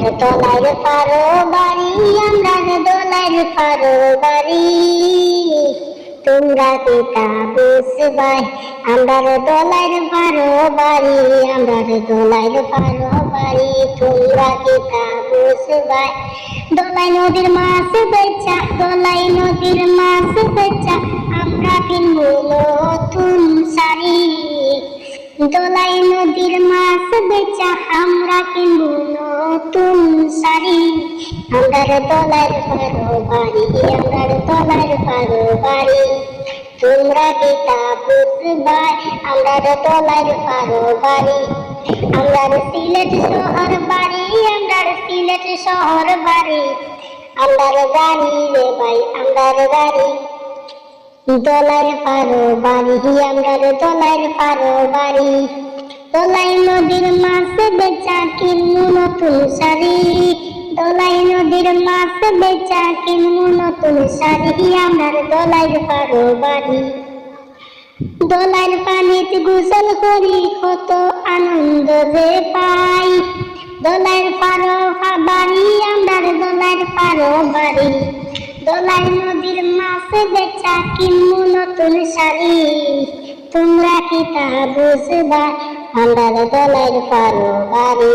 দোলার পারো বাড়ি আমরা দোলার পারো বাড়ি তোমরা পিতা বুঝবাই আমরা দোলার পারো বাড়ি আমরা দোলার পারো বাড়ি তোমরা পিতা বুঝবাই দোলাই নদীর মাছ বেচা, দোলাই নদীর মাছ বেচা দোলাই নদীর মাছ বেচা আমরা কিনবো নতুন শাড়ি। আমরা দোলার পারো বাড়ি আমরা দোলার পারো বাড়ি তোমরা পিতা বুঝবাই আমরা দোলার পারো বাড়ি আমরা সিলেট শহর বাড়ি আমরা সিলেট শহর বাড়ি। আমরা গাড়ি রে ভাই আমরা গাড়ি। দোলার পারো বাড়ি আমরা দোলার পারো বাড়ি দোলাই নদীর মাছ বেচা কিনবো নতুন শাড়ি। দোলাই নদীর মাছ বেচা কিনবো নতুন শাড়ি আমরা দোলার পারো বাড়ি দোলার পানিতে গোসল করি, কত আনন্দ যে পাই। দোলার পারো বাড়ি আমরা দোলার পারো বাড়ি দোলাই নদীর মাছ বেচা কিনবো নতুন শাড়ি। তোমরা কি তা বুঝবা? আমরা দোলার পারো বাড়ি